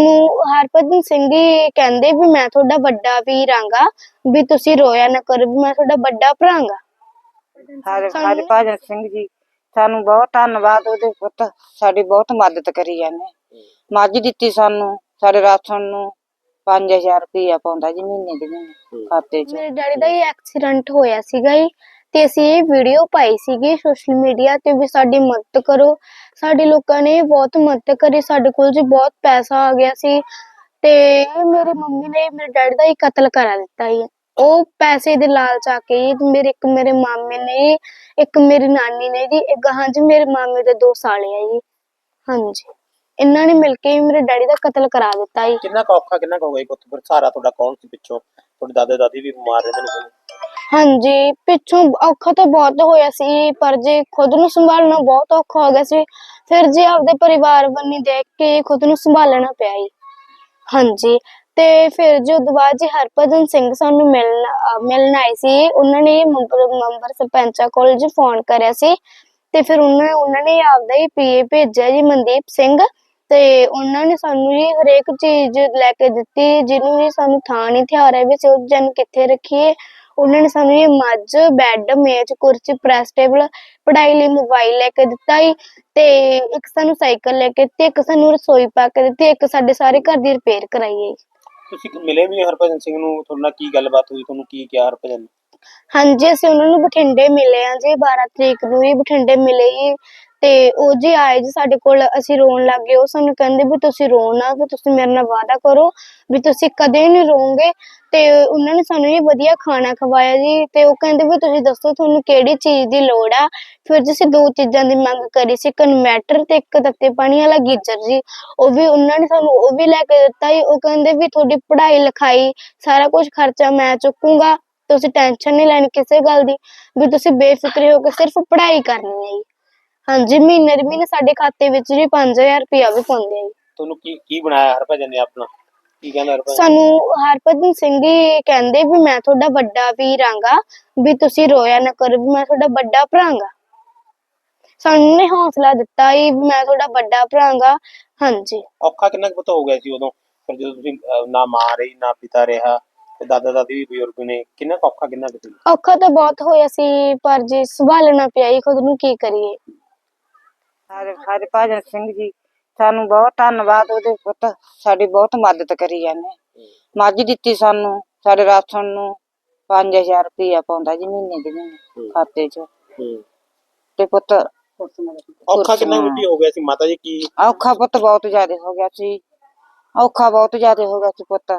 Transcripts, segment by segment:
ਸਾਨੂੰ ਹਰਭਜਨ ਸਿੰਘ ਜੀ ਕਹਿੰਦੇ ਵੀ ਮੈਂ ਤੁਹਾਡਾ ਵੱਡਾ ਵੀਰ ਆਂਗਾ ਵੀ ਤੁਸੀਂ ਰੋਇਆ ਨਾ ਕਰੋ ਵੀ ਮੈਂ ਤੁਹਾਡਾ ਵੱਡਾ ਭਰਾਂਗਾ ਹਰ ਸਾਨੂੰ- ਹਰਭਜਨ ਸਿੰਘ ਜੀ ਸਾਨੂੰ ਬਹੁਤ ਧੰਨਵਾਦ ਉਹਦੇ ਪੁੱਤ ਸਾਡੀ ਬਹੁਤ ਮਦਦ ਕਰੀ ਜਾਂਦੇ। ਮੱਝ ਦਿੱਤੀ ਸਾਨੂੰ ਸਾਡੇ ਰਾਸ਼ਨ ਨੂੰ 5000 ਰੁਪਇਆ ਪਾਉਂਦਾ ਜੀ ਮਹੀਨੇ ਦੇ ਮਹੀਨੇ ਖਾਤੇ 'ਚ। ਮੇਰੇ ਡੈਡੀ ਦਾ ਹੀ ਐਕਸੀਡੈਂਟ ਹੋਇਆ ਸੀਗਾ ਜੀ। ਤੇ ਅਸੀਂ ਇਹ ਵੀਡੀਓ ਪਾਈ ਸੀਗੀ ਸੋਸ਼ਲ ਮੀਡੀਆ ਤੇ ਵੀ ਸਾਡੀ ਮਦਦ ਕਰੋ। ਸਾਡੇ ਲੋਕਾਂ ਨੇ ਬਹੁਤ ਮਦਦ ਕਰੀ ਸਾਡੇ ਕੋਲ ਜੀ ਬਹੁਤ ਪੈਸਾ ਆ ਗਿਆ ਸੀ ਤੇ ਮੇਰੇ ਮੰਮੀ ਨੇ ਮੇਰੇ ਡੈਡੀ ਦਾ ਹੀ ਕਤਲ ਕਰਾ ਦਿੱਤਾ ਜੀ। ਉਹ ਪੈਸੇ ਦੇ ਲਾਲਚ ਆ ਕੇ ਜੀ ਮੇਰੇ ਇੱਕ ਮੇਰੇ ਮਾਮੇ ਨੇ ਜੀ, ਇੱਕ ਮੇਰੀ ਨਾਨੀ ਨੇ ਜੀ ਇੱਕ ਹਾਂਜੀ ਮੇਰੇ ਮਾਮੇ ਦੇ ਦੋ ਸਾਲੇ ਆ ਜੀ। ਹਾਂਜੀ। ਇਹਨਾਂ ਨੇ ਮਿਲ ਕੇ ਮੇਰੇ ਡੈਡੀ ਦਾ ਕਤਲ ਕਰਾ ਦਿੱਤਾ ਜੀ। ਕਿੰਨਾ ਕੁ ਔਖਾ ਕਿੰਨਾ ਕੁ ਹੋ ਗਿਆ ਜੀ ਪੁੱਤ? ਫਿਰ ਸਹਾਰਾ ਤੁਹਾਡਾ ਕੌਣ ਸੀ ਪਿੱਛੋਂ? ਤੁਹਾਡੇ ਦਾਦੇ ਦਾਦੀ ਵੀ ਬਿਮਾਰ ਰਹਿੰਦੇ ਨੇ। ਹਾਂਜੀ, ਪਿੱਛੋਂ ਔਖਾ ਤਾਂ ਬਹੁਤ ਹੋਇਆ ਸੀ, ਪਰ ਜੇ ਖੁਦ ਨੂੰ ਸੰਭਾਲਣਾ ਬਹੁਤ ਔਖਾ ਹੋ ਗਿਆ ਸੀ, ਫਿਰ ਜੇ ਆਪਦੇ ਪਰਿਵਾਰ ਬੰਨੀ ਦੇਖ ਕੇ ਖੁਦ ਨੂੰ ਸੰਭਾਲਣਾ ਪਿਆ ਜੀ ਹਾਂਜੀ, ਤੇ ਫਿਰ ਜੋ ਬਾਅਦ ਜੀ ਹਰਭਜਨ ਸਿੰਘ ਸਾਨੂੰ ਮਿਲਣ ਮਿਲਣ ਆਏ ਸੀ, ਉਹਨਾਂ ਨੇ ਮੈਂਬਰ ਸਰਪੰਚਾ ਕੋਲ ਜੀ ਫੋਨ ਕਰਿਆ ਸੀ, ਤੇ ਫਿਰ ਉਹਨਾਂ ਉਹਨਾਂ ਨੇ ਆਪਦਾ ਹੀ ਪੀਏ ਭੇਜਿਆ ਜੀ ਮਨਦੀਪ ਸਿੰਘ, ਤੇ ਉਹਨਾਂ ਨੇ ਸਾਨੂੰ ਜੀ ਹਰੇਕ ਚੀਜ਼ ਲੈ ਕੇ ਦਿੱਤੀ, ਜਿਹਨੂੰ ਵੀ ਸਾਨੂੰ ਥਾਂ ਨਹੀਂ ਥਿਆ ਵੀ ਅਸੀਂ ਉਹ ਜਨ ਕਿੱਥੇ ਰੱਖੀਏ ਉਹਨਾਂ ਨੇ ਸਾਨੂੰ ਇਹ ਮੱਝ ਬੈੱਡ ਮੇਜ਼ ਕੁਰਸੀ ਪ੍ਰੈਸ ਟੇਬਲ ਪੜ੍ਹਾਈ ਲਈ ਮੋਬਾਈਲ ਲੈ ਕੇ ਦਿੱਤਾ ਹੀ ਤੇ ਇੱਕ ਸਾਨੂੰ ਸਾਈਕਲ ਲੈ ਕੇ ਦਿੱਤੀ ਇੱਕ ਸਾਨੂੰ ਰਸੋਈ ਪਾ ਕੇ ਦਿੱਤੀ ਇੱਕ ਸਾਡੇ ਸਾਰੇ ਘਰ ਦੀ ਰਿਪੇਅਰ ਕਰਾਈ ਹੈ ਤੁਸੀਂ ਮਿਲੇ ਵੀ ਹਰਭਜਨ ਸਿੰਘ ਨੂੰ? ਤੁਹਾਡੇ ਨਾਲ ਕੀ ਗੱਲਬਾਤ ਹੋਈ? ਤੁਹਾਨੂੰ ਕੀ ਕਿਹਾ ਹਰਭਜਨ? ਹਾਂਜੀ ਅਸੀਂ ਉਹਨਾਂ ਨੂੰ ਬਠਿੰਡੇ ਮਿਲੇ ਆ ਜੀ 12 ਤਰੀਕ ਨੂੰ ਹੀ ਬਠਿੰਡੇ ਮਿਲੇ ਹੀ ਤੇ ਉਹ ਜੀ ਆਏ ਜੀ ਸਾਡੇ ਕੋਲ ਅਸੀਂ ਰੋਣ ਲੱਗ ਗਏ, ਉਹ ਸਾਨੂੰ ਕਹਿੰਦੇ ਵੀ ਤੁਸੀਂ ਰੋਣਾ ਵੀ ਤੁਸੀਂ ਮੇਰੇ ਨਾਲ ਵਾਅਦਾ ਕਰੋ ਵੀ ਤੁਸੀਂ ਕਦੇ ਨਹੀਂ ਰੋਗੇ ਤੇ ਉਹਨਾਂ ਨੇ ਸਾਨੂੰ ਇਹ ਵਧੀਆ ਖਾਣਾ ਖਵਾਇਆ ਜੀ ਤੇ ਉਹ ਕਹਿੰਦੇ ਵੀ ਤੁਸੀਂ ਦੱਸੋ ਤੁਹਾਨੂੰ ਕਿਹੜੀ ਚੀਜ਼ ਦੀ ਲੋੜ ਆ। ਫਿਰ ਜੀ ਅਸੀਂ ਦੋ ਚੀਜ਼ਾਂ ਦੀ ਮੰਗ ਕਰੀ ਸੀ, ਇੱਕ ਇਨਵੈਟਰ ਤੇ ਇੱਕ ਤੱਤੇ ਪਾਣੀ ਵਾਲਾ ਗੀਜ਼ਰ ਜੀ। ਉਹ ਵੀ ਉਹਨਾਂ ਨੇ ਸਾਨੂੰ ਉਹ ਵੀ ਲੈ ਕੇ ਦਿੱਤਾ ਜੀ। ਉਹ ਕਹਿੰਦੇ ਵੀ ਤੁਹਾਡੀ ਪੜ੍ਹਾਈ ਲਿਖਾਈ ਸਾਰਾ ਕੁਝ ਖਰਚਾ ਮੈਂ ਚੁੱਕੂੰਗਾ, ਤੁਸੀਂ ਟੈਨਸ਼ਨ ਨਹੀਂ ਲੈਣੀ ਕਿਸੇ ਗੱਲ ਦੀ। ਵੀ ਤੁਸੀਂ ਬੇਫਿਕਰ ਹੋ ਕੇ ਸਿਰਫ ਪੜ੍ਹਾਈ ਕਰਨੀ ਹੈ ਜੀ। ਹਾਂਜੀ ਮਹੀਨੇ ਦੇ ਮਹੀਨੇ ਸਾਡੇ ਖਾਤੇ ਵਿੱਚ ਜੀ 5000 ਰੁਪਇਆ ਵੀ ਪਾਉਂਦੇ ਆ ਜੀ। ਤੁਹਾਨੂੰ ਕੀ ਕੀ ਬਣਾਇਆ ਹਰਭਜਨ ਨੇ ਆਪਣਾ? ਕੀ ਕਹਿੰਦਾ ਹਰਭਜਨ? ਸਾਨੂੰ ਹਰਭਜਨ ਸਿੰਘ ਜੀ ਕਹਿੰਦੇ ਵੀ ਮੈਂ ਤੁਹਾਡਾ ਵੱਡਾ ਵੀਰ ਆਂਗਾ ਵੀ ਤੁਸੀਂ ਰੋਇਆ ਨਾ ਕਰੋ ਵੀ ਮੈਂ ਤੁਹਾਡਾ ਵੱਡਾ ਭਰਾਂਗਾ ਸਾਨੂੰ ਨੇ ਹੌਸਲਾ ਦਿੱਤਾ ਵੀ ਮੈਂ ਤੁਹਾਡਾ ਵੱਡਾ ਭਰਾਂਗਾ ਹਾਂਜੀ। ਔਖਾ ਕਿੰਨਾ ਕੁ ਪੁੱਤ ਹੋ ਗਿਆ ਸੀ ਉਦੋਂ? ਫਿਰ ਜਦੋਂ ਤੁਸੀਂ ਅਹ, ਨਾ ਮਾਂ ਰਹੀ ਨਾ ਪਿਤਾ ਰਿਹਾ ਤੇ ਦਾਦਾ ਦਾਦੀ ਵੀ ਬਜ਼ੁਰਗ ਨੇ ਕਿੰਨਾ ਕੁ ਔਖਾ ਕਿੰਨਾ ਕੁ ਸੀ? ਔਖਾ ਤਾਂ ਬਹੁਤ ਹੋਇਆ ਸੀ ਪਰ ਜੀ ਸੰਭਾਲਣਾ ਪਿਆ ਹੀ ਖੁਦ ਨੂੰ ਕੀ ਕਰੀਏ? ਹਰ ਹਰਭਜਨ ਸਿੰਘ ਜੀ ਸਾਨੂੰ ਬਹੁਤ ਧੰਨਵਾਦ ਉਹਦੇ ਪੁੱਤ ਸਾਡੀ ਬਹੁਤ ਮਦਦ ਕਰੀ ਜਾਂਦੇ। ਮੱਝ ਦਿੱਤੀ ਸਾਨੂੰ ਸਾਡੇ ਰਾਸ਼ਨ ਨੂੰ 5000 ਰੁਪਇਆ ਪਾਉਂਦਾ ਜੀ ਮਹੀਨੇ ਦੇ ਮਹੀਨੇ ਖਾਤੇ 'ਚ। ਤੇ ਪੁੱਤ ਔਖਾ ਕਿੰਨਾ ਕੁ ਵੀ ਹੋ ਗਿਆ ਸੀ ਮਾਤਾ ਜੀ ਕੀ ਔਖਾ ਪੁੱਤ ਬਹੁਤ ਜ਼ਿਆਦਾ ਹੋ ਗਿਆ ਸੀ। ਔਖਾ ਬਹੁਤ ਜ਼ਿਆਦਾ ਹੋ ਗਿਆ ਸੀ ਪੁੱਤ।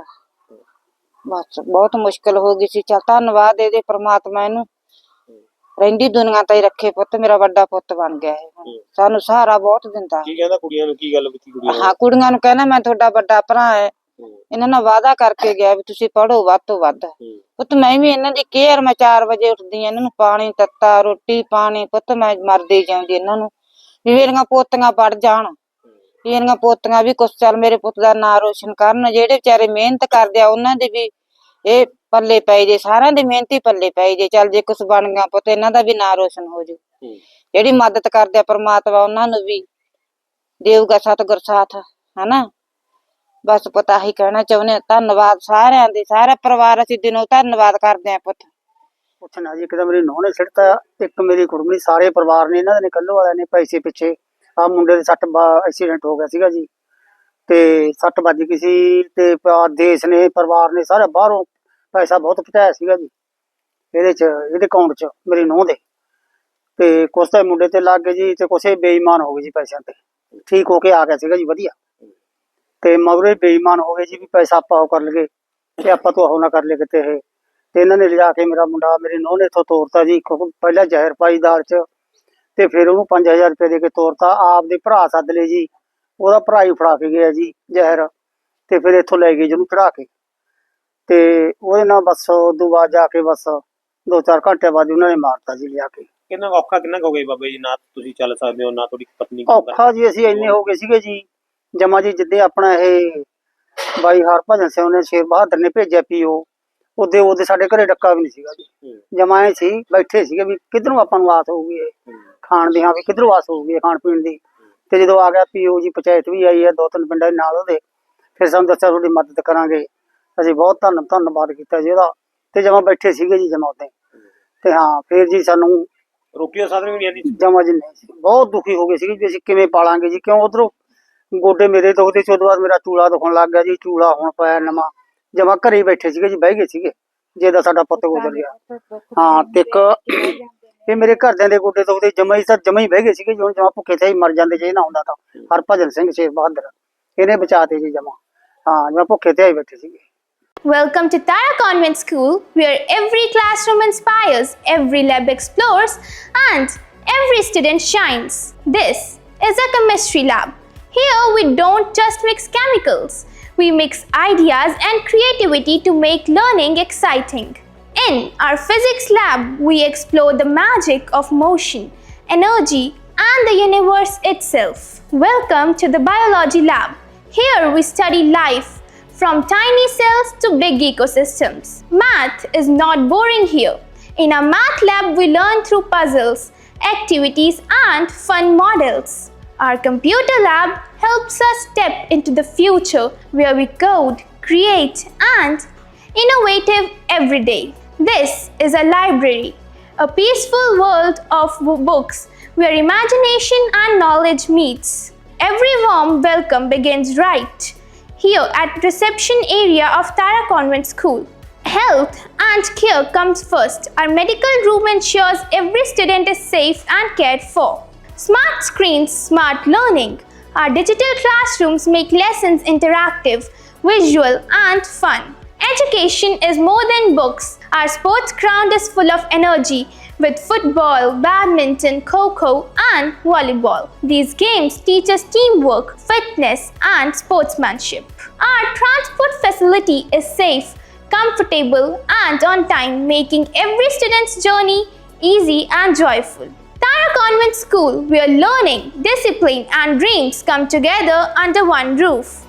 ਬਸ ਬਹੁਤ ਮੁਸ਼ਕਲ ਹੋ ਗਈ ਸੀ। ਚਲ ਧੰਨਵਾਦ ਇਹਦੇ ਪ੍ਰਮਾਤਮਾ ਇਹਨੂੰ। ਰਹਿੰਦੀ ਦੁਨੀਆ ਤੇ ਹੀ ਰੱਖੇ ਪੁੱਤ ਮੇਰਾ ਵੱਡਾ ਪੁੱਤ ਬਣ ਗਿਆ ਹੈ। ਸਾਨੂੰ ਸਹਾਰਾ ਬਹੁਤ ਦਿੰਦਾ। ਕੀ ਕਹਿੰਦਾ ਕੁੜੀਆਂ ਨੂੰ ਕੀ ਗੱਲ ਕੀਤੀ ਕੁੜੀਆਂ ਨੂੰ? ਹਾਂ ਕੁੜੀਆਂ ਨੂੰ ਕਹਿਣਾ ਮੈਂ ਤੁਹਾਡਾ ਵੱਡਾ ਭਰਾ ਹੈ। ਇਹਨਾਂ ਨਾਲ ਵਾਅਦਾ ਕਰਕੇ ਗਿਆ ਵੀ ਤੁਸੀਂ ਪੜੋ ਵੱਧ ਤੋਂ ਵੱਧ। ਪੁੱਤ ਮੈਂ ਵੀ ਇਹਨਾਂ ਦੀ ਕੇਅਰ ਮੈਂ 4 ਵਜੇ ਉੱਠਦੀ ਆ ਇਹਨਾਂ ਨੂੰ ਪਾਣੀ ਤੱਤਾ ਰੋਟੀ ਪਾਣੀ ਪੁੱਤ ਮੈਂ ਮਰਦੀ ਜਾਂਦੀ ਇਹਨਾਂ ਨੂੰ। ਵੀ ਮੇਰੀਆਂ ਪੋਤੀਆਂ ਪੜ ਜਾਣ। ਵੀ ਮੇਰੀਆਂ ਪੋਤੀਆਂ ਵੀ ਕੁਛ ਚੱਲ ਮੇਰੇ ਪੁੱਤ ਦਾ ਨਾਂ ਰੋਸ਼ਨ ਕਰਨ। ਜਿਹੜੇ ਵਿਚਾਰੇ ਮਿਹਨਤ ਕਰਦੇ ਆ ਉਹਨਾਂ ਦੇ ਵੀ ਇਹ ਪੱਲੇ ਪੈ ਜੇ ਸਾਰਿਆਂ ਦੇ ਮਿਹਨਤੀ ਪੱਲੇ ਪੈ ਜੇ। ਚੱਲ ਜੇ ਕੁਛ ਬਣ ਗਿਆ ਪੁੱਤ ਇਹਨਾਂ ਦਾ ਵੀ ਨਾਂ ਰੋਸ਼ਨ ਹੋ ਜੂ। ਜਿਹੜੀ ਮਦਦ ਕਰਦੇ ਆ ਪ੍ਰਮਾਤਮਾ ਉਹਨਾਂ ਨੂੰ ਵੀ ਦੇਊਗਾ ਸਤਿਗੁਰ ਸਾਥ ਹਨਾ? ਬਸ ਪਤਾ ਹੀ ਕਹਿਣਾ ਚਾਹੁੰਦੇ ਧੰਨਵਾਦ ਸਾਰਿਆਂ ਦੇ ਸਾਰਾ ਪਰਿਵਾਰ ਅਸੀਂ ਦਿਨੋਂ ਧੰਨਵਾਦ ਕਰਦੇ ਆ ਪੁੱਤ। ਉੱਥੇ ਨਾ ਜੀ ਇੱਕ ਤਾਂ ਮੇਰੀ ਨੂੰਹ ਨੇ ਸਿੱਟਤਾ ਇੱਕ ਮੇਰੀ ਕੁੜਮਣੀ ਸਾਰੇ ਪਰਿਵਾਰ ਨੇ ਇਹਨਾਂ ਦੇ ਨੇ ਕੱਲੋ ਵਾਲਿਆਂ ਨੇ ਪੈਸੇ ਪਿੱਛੇ। ਆ ਮੁੰਡੇ ਦੇ ਸੱਟ ਐਕਸੀਡੈਂਟ ਹੋ ਗਿਆ ਸੀਗਾ ਜੀ। ਤੇ ਸੱਟ ਵੱਜ ਗਈ ਸੀ ਤੇ ਦੇਸ਼ ਨੇ ਪਰਿਵਾਰ ਨੇ ਸਾਰੇ ਬਾਹਰੋਂ ਪੈਸਾ ਬਹੁਤ ਪਹੁੰਚਾਇਆ ਸੀਗਾ ਜੀ। ਇਹਦੇ ਚ, ਇਹਦੇ ਅਕਾਊਂਟ ਚ, ਮੇਰੀ ਨੂੰਹ ਦੇ। ਤੇ ਕੁਛ ਤਾਂ ਮੁੰਡੇ ਤੇ ਲੱਗ ਗਏ ਜੀ, ਤੇ ਕੁਛ ਇਹ ਬੇਈਮਾਨ ਹੋ ਗਏ ਜੀ ਪੈਸਿਆਂ ਤੇ। ਠੀਕ ਹੋ ਕੇ ਆ ਗਿਆ ਸੀਗਾ ਜੀ, ਵਧੀਆ। ਤੇ ਮਗਰੇ ਬੇਈਮਾਨ ਹੋ ਗਏ ਜੀ ਵੀ ਪੈਸਾ ਆਪਾਂ ਉਹ ਕਰ ਲਗੇ ਤੇ ਆਪਾਂ ਤੋਂ ਉਹ ਨਾ ਕਰ ਲਏ ਕਿਤੇ ਇਹ। ਤੇ ਇਹਨਾਂ ਨੇ ਲਿਜਾ ਕੇ ਮੇਰਾ ਮੁੰਡਾ, ਮੇਰੀ ਨੂੰਹ ਨੇ ਇਥੋਂ ਤੋਰਤਾ ਜੀ ਪਹਿਲਾਂ ਜ਼ਹਿਰ ਪਾਈ ਦਾਲ 'ਚ, ਤੇ ਫਿਰ ਉਹਨੂੰ 5000 ਰੁਪਏ ਦੇ ਕੇ ਤੋਰਤਾ। ਆਪ ਦੇ ਭਰਾ ਸੱਦ ਲਏ ਜੀ, ਉਹਦਾ ਭਰਾ ਹੀ ਫੜਾ ਕੇ ਗਿਆ ਜੀ ਜ਼ਹਿਰ। ਤੇ ਫਿਰ ਇੱਥੋਂ ਲੈ ਗਏ ਜਿਹਨੂੰ ਚੜਾ ਕੇ। ਤੇ ਉਹਦੇ ਨਾਲ ਬਸ ਉਦੋਂ ਬਾਅਦ ਜਾ ਕੇ ਬਸ ਦੋ ਚਾਰ ਘੰਟੇ ਬਾਅਦ ਉਹਨਾਂ ਨੇ ਮਾਰਤਾ ਜੀ ਲਿਆ ਕੇ। ਕਿੰਨਾ ਕੁ ਔਖਾ ਕਿੰਨਾ ਕੁ ਹੋ ਗਿਆ ਬਾਬਾ ਜੀ ਨਾ ਤੁਸੀਂ ਚੱਲ ਸਕਦੇ ਹੋ ਨਾ ਤੁਹਾਡੀ ਪਤਨੀ ਔਖਾ ਜੀ ਅਸੀਂ ਇੰਨੇ ਹੋ ਗਏ ਸੀਗੇ ਜੀ। ਜਮਾ ਜੀ ਜਿੱਦੇ ਆਪਣਾ ਇਹ ਬਾਈ ਹਰਭਜਨ ਸਿੰਘ ਨੇ ਸ਼ੇਰ ਬਹਾਦਰ ਨੇ ਭੇਜਿਆ ਪੀਓ ਉਹਦੇ ਉਹਦੇ ਸਾਡੇ ਘਰੇ ਡੱਕਾ ਵੀ ਨਹੀਂ ਸੀਗਾ ਜੀ। ਹੂੰ, ਜਮਾਏ ਸੀ ਬੈਠੇ ਸੀਗੇ ਵੀ ਕਿੱਧਰੋਂ ਆਪਾਂ ਨੂੰ ਆਸ ਹੋਊਗੀ ਇਹ। ਖਾਣ ਦੀ ਹਾਂ ਵੀ ਕਿੱਧਰੋਂ ਆਸ ਹੋਊਗੀ ਇਹ ਖਾਣ ਪੀਣ ਦੀ। ਤੇ ਜਦੋਂ ਆ ਗਿਆ ਪੀਓ ਜੀ ਪੰਚਾਇਤ ਵੀ ਆਈ ਹੈ ਦੋ ਤਿੰਨ ਪਿੰਡਾਂ ਦੇ ਨਾਲ ਉਹਦੇ। ਫਿਰ ਸਾਨੂੰ ਦੱਸਿਆ ਤੁਹਾਡੀ ਮਦਦ ਕਰਾਂਗੇ। ਅਸੀਂ ਬਹੁਤ ਧੰਨ ਧੰਨਵਾਦ ਕੀਤਾ ਜੀ ਉਹਦਾ। ਤੇ ਜਮਾ ਬੈਠੇ ਸੀਗੇ ਜੀ ਜਮਾ ਉੱਤੇ ਤੇ ਹਾਂ ਫਿਰ ਜੀ ਸਾਨੂੰ ਰੋਟੀ ਦਾ ਸਾਧਨ ਵੀ ਨਹੀਂ ਆਦੀ ਜਮਾ ਜੀ ਨਹੀਂ ਸੀ। ਬਹੁਤ ਦੁਖੀ ਹੋ ਗਏ ਸੀਗੇ ਵੀ ਅਸੀਂ ਕਿਵੇਂ ਪਾਲਾਂਗੇ ਜੀ ਕਿਉਂ ਉਧਰੋਂ ਗੋਡੇ ਮੇਰੇ ਦੁਖਦੇ ਸੀ ਉਦੋਂ ਬਾਅਦ ਮੇਰਾ ਚੂਲਾ ਦੁਖਣ ਲੱਗ ਗਿਆ ਜੀ ਚੂਲਾ ਹੁਣ ਪਾਇਆ ਨਵਾਂ। ਜਮਾ ਘਰੇ ਬੈਠੇ ਸੀਗੇ ਜੀ ਬਹਿ ਗਏ ਸੀਗੇ। ਜਿਹਦਾ ਸਾਡਾ ਪੁੱਤ ਗੁਜ਼ਰ ਗਿਆ। ਹਾਂ ਤੇ ਇੱਕ ਇਹ ਮੇਰੇ ਘਰਦਿਆਂ ਦੇ ਗੋਡੇ ਦੁਖਦੇ ਜਮਾ ਹੀ ਸਰ ਜਮਾ ਹੀ ਬਹਿ ਗਏ ਸੀਗੇ ਜੀ ਹੁਣ ਜਮਾ ਭੁੱਖੇ ਹੀ ਮਰ ਜਾਂਦੇ ਜੇ ਨਾ ਹੁੰਦਾ ਤਾਂ। ਹਰਭਜਨ ਸਿੰਘ ਸ਼ੇਰ ਬਹਾਦਰ ਇਹਨੇ ਬਚਾਤੇ ਜੀ ਜਮਾ। ਹਾਂ ਜਮਾ ਭੁੱਖੇ ਤੇ ਹੀ ਬੈਠੇ ਸੀਗੇ। Welcome to Tara Convent School, where every classroom inspires, every lab explores, and every student shines. This is a chemistry lab. Here we don't just mix chemicals, we mix ideas and creativity to make learning exciting. In our physics lab, we explore the magic of motion, energy, and the universe itself. Welcome to the biology lab. Here we study life from tiny cells to big ecosystems. Math is not boring here. In our math lab, we learn through puzzles, activities, and fun models. Our computer lab helps us step into the future where we code, create, and innovative every day. This is a library, a peaceful world of books where imagination and knowledge meets. Every warm welcome begins right here at the reception area of Tara Convent School. Health and care comes first. Our medical room ensures every student is safe and cared for. Smart screens, smart learning. Our digital classrooms make lessons interactive, visual, and fun. Education is more than books. Our sports ground is full of energy with football, badminton, kho and volleyball. These games teach us teamwork, fitness, and sportsmanship. Our transport facility is safe, comfortable, and on time, making every student's journey easy and joyful. Tara Convent School, where learning, discipline, and dreams come together under one roof.